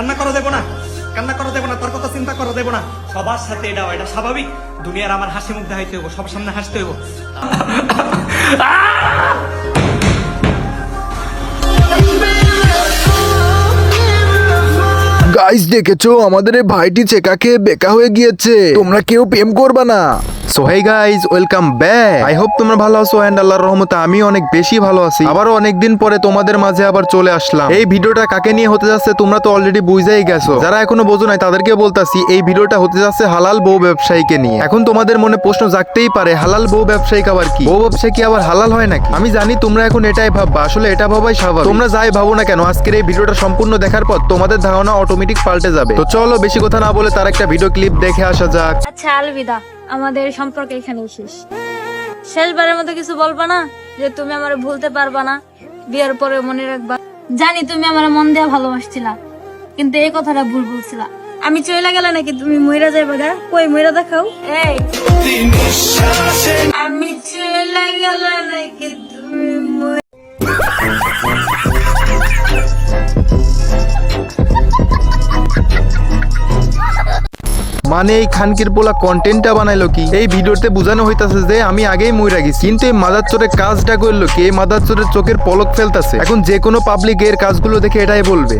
কান্না করা দেবো না, কান্না করা দেবো না, তার কথা চিন্তা করা দেবো না। সবার সাথে এটা এটা স্বাভাবিক। দুনিয়ার আমার হাসি মুখ দেখাইতে হইব, সবার সামনে হাসতে হইব। গাইস দেখেছ? আমাদের এই ভাইটি চেকাকে বেকা হয়ে গিয়েছে। তোমরা কেউ প্রেম করবা না। So hey guys welcome back I hope তোমরা ভালো আছো এন্ড আল্লাহর রহমতে আমি অনেক বেশি ভালো আছি। আবারও অনেকদিন পরে তোমাদের মাঝে আবার চলে আসলাম। এই ভিডিওটা কাকে নিয়ে হতে যাচ্ছে তোমরা তো অলরেডি বুঝেই গেছো। যারা এখনও বোঝো নাই, তাদেরকে বলতাছি, এই ভিডিওটা হতে যাচ্ছে হালাল বউ ব্যবসায়ীকে নিয়ে। এখন তোমাদের মনে প্রশ্ন জাগতেই পারে, হালাল বউ ব্যবসায়ী আবার কি? বউ ব্যবসায়ী কি আবার হালাল হয় নাকি? আমি জানি তোমরা এখন এটাই ভাববা, আসলে এটা ভাবাই স্বাভাবিক। তোমরা যাই ভাবো না কেন, আজকের এই ভিডিওটা সম্পূর্ণ দেখার পর তোমাদের ধারণা অটোমেটিক পাল্টে যাবে। তো চলো বেশি কথা না বলে তার একটা ভিডিও ক্লিপ দেখে আসা যাক। আচ্ছা আলবিদা আমাদের সম্পর্ক এখানেই শেষ। শেষবারের মতো কিছু বলবা না যে তুমি আমার ভুলতে পারবা না বিয়ের পরে মনে রাখবা। জানি তুমি আমার মন দিয়ে ভালোবাসছিলা কিন্তু এই কথাটা ভুল বলছিলা। আমি চলে গেলে নাকি তুমি ময়রা যাইবা গা? কই ময়রা দেখাও? এই। আমি চলে গেলে নাকি মানে এই খানকির পোলা কন্টেন্টটা বানাইলো কি? এই ভিডিওতে বোঝানো হইতাছে যে আমি আগেই মইরা গেছি। কিন্তু এই মাদার চোরে কাজটা করল কি? এই মাদার চোরের চোখের পলক ফেলতাছে। এখন যে কোনো পাবলিক এর কাজগুলো দেখে এটাই বলবে।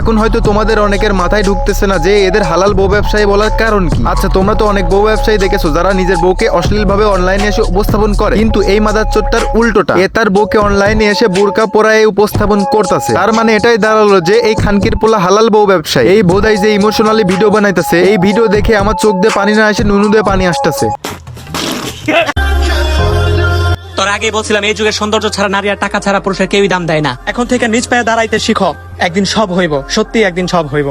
এখন হয়তো তোমাদের অনেকের মাথায় ঢুকতেছে না যে এদের হালাল বউ ব্যবসায়ী বলার কারণ কি। আচ্ছা তোমরা তো অনেক বউ ব্যবসায়ী দেখেছ যারা নিজের বউকে অশ্লীল ভাবে অনলাইনে এসে উপস্থাপন করে। কিন্তু এই মাদার চোরটার উল্টোটা, এ তার বউকে অনলাইনে এসে বোরকা পরায় উপস্থাপন করতেছে। তার মানে এটাই দাঁড়াল যে এই খানকির পোলা হালাল বউ ব্যবসায়ী। এই বোধাই যে ইমোশনালি ভিডিও বানাইতেছে, এই ভিডিও দেখে আমার চোখ দিয়ে পানি না এসে নুনু দিয়ে পানি আসতেছে। তোর আগে বলছিলাম এই যুগের সৌন্দর্য ছাড়া নারী আর টাকা ছাড়া পুরুষের কেউই দাম দেয় না। এখন থেকে নিজ পায়ে দাঁড়াইতে শিখো একদিন সব হইব সত্যি একদিন সব হইব।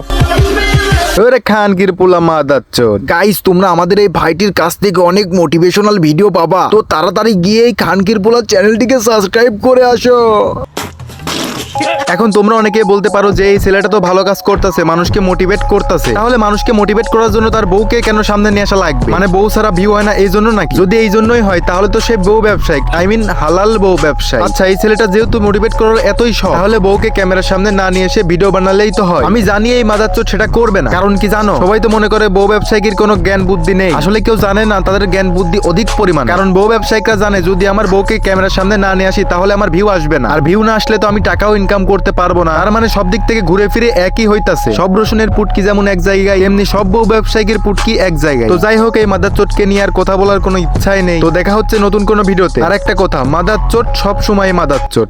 ওরে খানগির পোলা মা চোর গাইস তোমরা আমাদের এই ভাইটির কাছ থেকে অনেক মোটিভেশনাল ভিডিও পাবা। তো তাড়াতাড়ি গিয়ে এই খানকির পোলা চ্যানেলটিকে সাবস্ক্রাইব করে আসো। এখন তোমরা অনেকে বলতে পারো যে এই ছেলেটা তো ভালো কাজ করতেছে, মানুষকে মোটিভেট করতেছে। তাহলে মানুষকে মোটিভেট করার জন্য তার বউকে কেন সামনে নিয়ে আসা লাগবে? মানে বউ ছাড়া ভিউ হয় না এই জন্য নাকি? যদি এই জন্যই হয়, তাহলে তো সে বউ ব্যবসায়ী। আই মিন হালাল বউ ব্যবসায়ী। আচ্ছা এই ছেলেটা যেহেতু মোটিভেট করার এতই শখ, তাহলে বউকে ক্যামেরার সামনে না নিয়ে এসে ভিডিও বানালেই তো হয়। আমি জানি এই মাদার চোর সেটা করবে না। কারণ কি জানো? সবাই তো মনে করে বউ ব্যবসায়ীর কোনো জ্ঞান বুদ্ধি নেই। আসলে কেউ জানে না তাদের জ্ঞান বুদ্ধি অধিক পরিমাণ। কারণ বউ ব্যবসায়িকরা জানে, যদি আমার বউকে ক্যামেরার সামনে না নিয়ে আসি, তাহলে আমার ভিউ আসবে না। আর ভিউ না আসলে তো আমি টাকাও ইনকাম করতে পারব না। তার মানে সব দিক থেকে ঘুরে ফিরে একই হইতাছে। সব রসুনের পুটকি যেমন এক জায়গায়, এমনি সব বউ ব্যবসায়িকের পুটকি এক জায়গায়। তো যাই হোক, এই মাদার চোটকে নিয়ে আর কথা বলার কোনো ইচ্ছাই নেই। তো দেখা হচ্ছে নতুন কোনো ভিডিওতে। আর একটা কথা, মাদার চোট সব সময় মাদার চোট।